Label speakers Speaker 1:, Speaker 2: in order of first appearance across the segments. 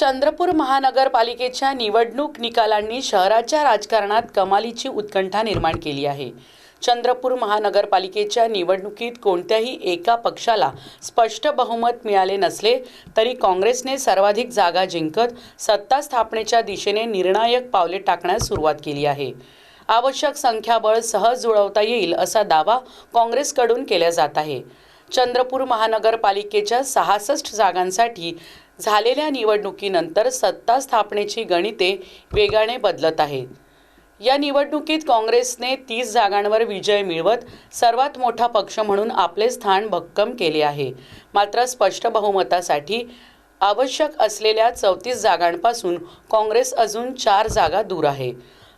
Speaker 1: चंद्रपूर महानगरपालिकेच्या निवडणूक निकालांनी शहराच्या राजकारणात कमालीची उत्कंठा निर्माण केली आहे. चंद्रपूर महानगरपालिकेच्या निवडणुकीत कोणत्याही एका पक्षाला स्पष्ट बहुमत मिळाले नसले तरी काँग्रेसने सर्वाधिक जागा जिंकत सत्ता स्थापनेच्या दिशेने निर्णायक पावले टाकण्यास सुरुवात केली आहे. आवश्यक संख्याबळ सहज जुळवता येईल असा दावा काँग्रेसकडून केला जात आहे. चंद्रपूर महानगरपालिकेच्या सहासष्ट जागांसाठी झालेल्या निवडणुकीनंतर सत्ता स्थापनेची गणिते वेगाने बदलत आहेत. या निवडणुकीत काँग्रेसने तीस जागांवर विजय मिळवत सर्वात मोठा पक्ष म्हणून आपले स्थान भक्कम केले आहे. मात्र स्पष्ट बहुमतासाठी आवश्यक असलेल्या चौतीस जागांपासून काँग्रेस अजून चार जागा दूर आहे.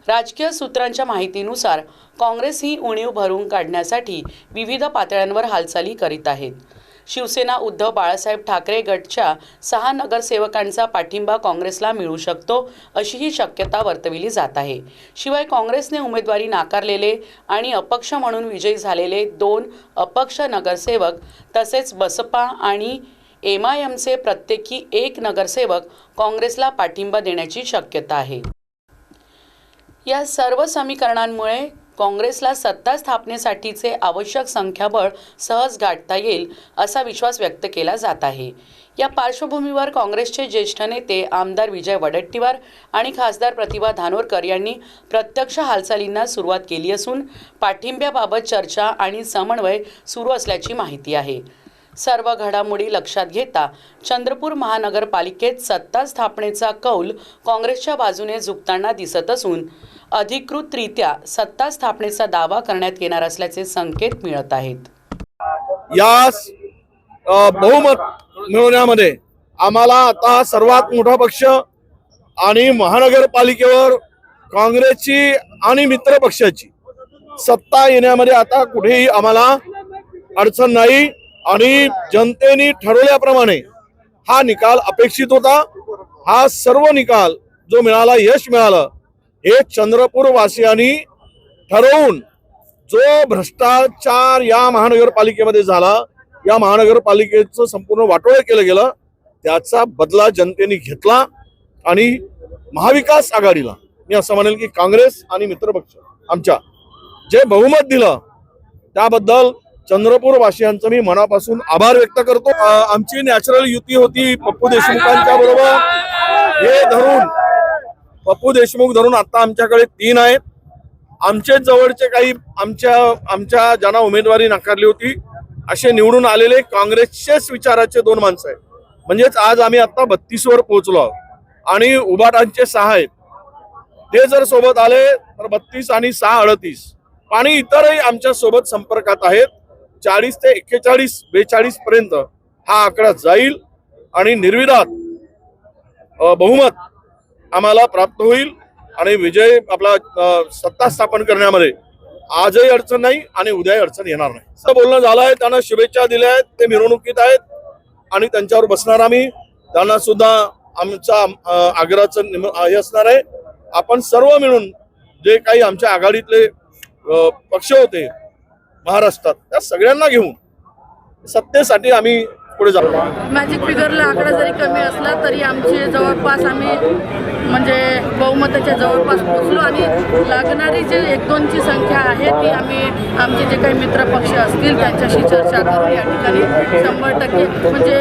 Speaker 1: राजकीय सूत्रांच्या माहितीनुसार काँग्रेस ही उणीव भरून काढण्यासाठी विविध पातळ्यांवर हालचाली करीत आहेत. शिवसेना उद्धव बाळासाहेब ठाकरे गटच्या सहा नगरसेवकांचा पाठिंबा काँग्रेसला मिळू शकतो अशीही शक्यता वर्तविली जात आहे. शिवाय काँग्रेसने उमेदवारी नाकारलेले आणि अपक्ष म्हणून विजयी झालेले दोन अपक्ष नगरसेवक तसेच बसपा आणि एम आय एमचे प्रत्येकी एक नगरसेवक काँग्रेसला पाठिंबा देण्याची शक्यता आहे. या सर्व समीकरणांमुळे काँग्रेसला सत्ता स्थापनेसाठीचे आवश्यक संख्याबळ सहज गाठता येईल असा विश्वास व्यक्त केला जात आहे. या पार्श्वभूमीवर काँग्रेसचे ज्येष्ठ नेते आमदार विजय वडट्टीवार आणि खासदार प्रतिभा धानोरकर यांनी प्रत्यक्ष हालचालींना सुरुवात केली असून पाठिंब्याबाबत चर्चा आणि समन्वय सुरू असल्याची माहिती आहे. सर्व घडामोडी लक्षात घेता चंद्रपूर महानगरपालिकेत सत्ता स्थापनेचा कौल काँग्रेसच्या बाजूने झुकताना दिसत असून अधिकृतरित्या सत्ता स्थापनेचा दावा करण्यात येणार असल्याचे संकेत मिळत आहेत.
Speaker 2: या बहुमत मिळवण्यामध्ये आम्हाला आता सर्वात मोठा पक्ष आणि महानगरपालिकेवर काँग्रेसची आणि मित्र पक्षाची सत्ता येण्यामध्ये आता कुठेही आम्हाला अडचण नाही आणि जनतेने ठरवल्याप्रमाणे हा निकाल अपेक्षित होता. हा सर्व निकाल जो मिळाला यश मिळालं हे चंद्रपूर वासियांनी ठरवून जो भ्रष्टाचार या महानगरपालिकेमध्ये झाला या महानगरपालिकेचं संपूर्ण वाटोळं केलं गेलं त्याचा बदला जनतेने घेतला आणि महाविकास आघाडीला मी असं म्हणेल की काँग्रेस आणि मित्रपक्ष आमच्या जे बहुमत दिलं त्याबद्दल चंद्रपूर वासियांचं मी मनापासून आभार व्यक्त करतो. आमची नॅचरल युती होती पप्पू देशमुखांच्या बरोबर. हे धरून पप्पू देशमुख धरून आता आमच्याकडे तीन आहेत. आमचे जवळचे काही आमच्या आमच्या ज्यांना उमेदवारी नाकारली होती असे निवडून आलेले काँग्रेसचेच विचाराचे दोन माणसं आहेत. म्हणजेच आज आम्ही आता बत्तीस वर पोहोचलो आहोत. आणि उभाटांचे सहा आहेत. ते जर सोबत आले तर बत्तीस आणि सहा अडतीस. आणि इतरही आमच्यासोबत संपर्कात आहेत. चाळीस ते एक्केचाळीस बेचाळीस पर्यंत हा आकडा जाईल. आणि निर्विवाद बहुमत आम्हाला प्राप्त होईल आणि विजय आपला सत्ता स्थापन करण्यामध्ये आजही अडचण नाही आणि उद्याही अडचण येणार नाही. असं बोलणं झालं आहे त्यांना शुभेच्छा दिल्या आहेत ते मिरवणुकीत आहेत आणि त्यांच्यावर बसणार आम्ही. त्यांना सुद्धा आमचा आग्रहाचं निम- हे असणार आहे. आपण सर्व मिळून जे काही आमच्या आघाडीतले पक्ष होते महाराष्ट्रात त्या सगळ्यांना घेऊन सत्तेसाठी आम्ही पुढे जातो
Speaker 3: मॅजिक फिगरला आकडा जरी कमी असला तरी आमचे जवळपास आम्ही म्हणजे बहुमताच्या जवळपास पोचलो आणि लागणारी जे एक दोनची संख्या आहे ती आम्ही आमचे जे काही मित्रपक्ष असतील त्यांच्याशी चर्चा करून या ठिकाणी. शंभर टक्के. म्हणजे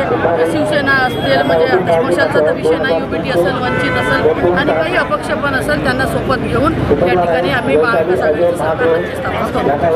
Speaker 3: शिवसेना असतील म्हणजे आता तर विषय नाही युबीटी असेल वंचित असेल आणि काही अपक्ष पण असेल त्यांना सोबत घेऊन या ठिकाणी आम्ही महाविकास आघाडीची सरकार करू.